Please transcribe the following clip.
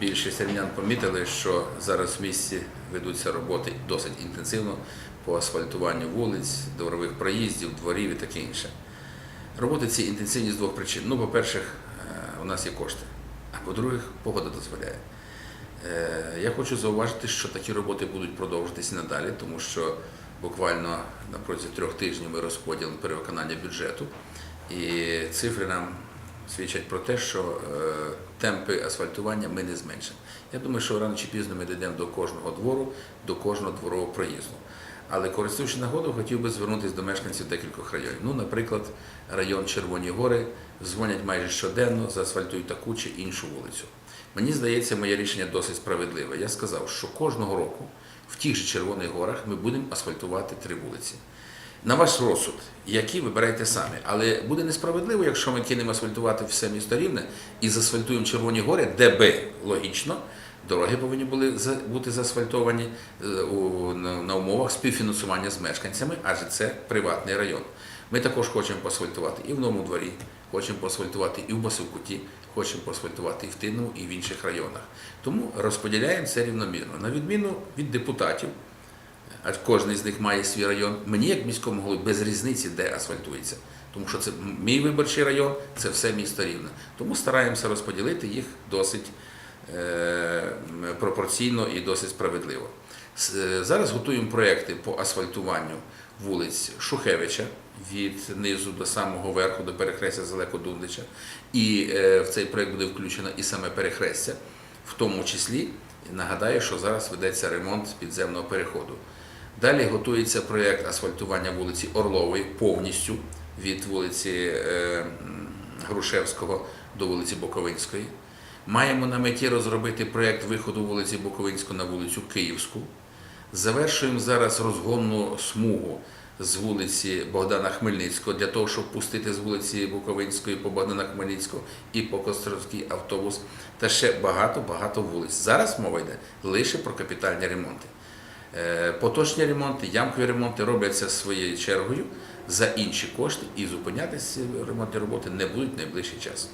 Більшість рівнян помітили, що зараз в місті ведуться роботи досить інтенсивно по асфальтуванню вулиць, дворових проїздів, дворів і таке інше. Роботи ці інтенсивні з двох причин. Ну, по-перше, е, у нас є кошти, а по-друге, погода дозволяє. Е, Я хочу зауважити, що такі роботи будуть продовжуватися надалі, тому що буквально протязі трьох тижнів ми розподілимо перевиконання бюджету, і цифри нам свідчать про те, що е, темпи асфальтування ми не зменшимо. Я думаю, що рано чи пізно ми дійдемо до кожного двору, до кожного дворового проїзду. Але користуючи нагодою, хотів би звернутися до мешканців декількох районів. Ну, наприклад, район Червоні Гори дзвонять майже щоденно, заасфальтують таку чи іншу вулицю. Мені здається, моє рішення досить справедливе. Я сказав, що кожного року в тих же Червоних горах ми будемо асфальтувати три вулиці. На ваш розсуд, які вибирайте самі. Але буде несправедливо, якщо ми кинемо асфальтувати все місто рівне і заасфальтуємо Червоні гори, де би логічно. Дороги повинні були бути заасфальтовані е, на умовах співфінансування з мешканцями, адже це приватний район. Ми також хочемо поасфальтувати і в Новому дворі, хочемо поасфальтувати і в Басилкуті, хочемо поасфальтувати і в Тинному, і в інших районах. Тому розподіляємо це рівномірно. На відміну від депутатів, а кожен з них має свій район. Мені, як міському голові, без різниці, де асфальтується. Тому що це мій виборчий район, це все місто рівне. Тому стараємося розподілити їх досить е, пропорційно і досить справедливо. Е, Зараз готуємо проекти по асфальтуванню вулиць Шухевича від низу до самого верху до перехрестя Зелеко Дундича. І е, в цей проект буде включено і саме перехрестя, в тому числі нагадаю, що зараз ведеться ремонт підземного переходу. Далі готується проєкт асфальтування вулиці Орлової повністю від вулиці е, Грушевського до вулиці Боковинської. Маємо на меті розробити проєкт виходу вулиці Боковинську на вулицю Київську. Завершуємо зараз розгонну смугу з вулиці Богдана Хмельницького для того, щоб пустити з вулиці Буковинської по Богдана Хмельницького і по Костровський автобус та ще багато-багато вулиць. Зараз мова йде лише про капітальні ремонти. Е, Поточні ремонти, ямкові ремонти робляться своєю чергою за інші кошти і зупинятися ремонтні роботи не будуть найближчий час.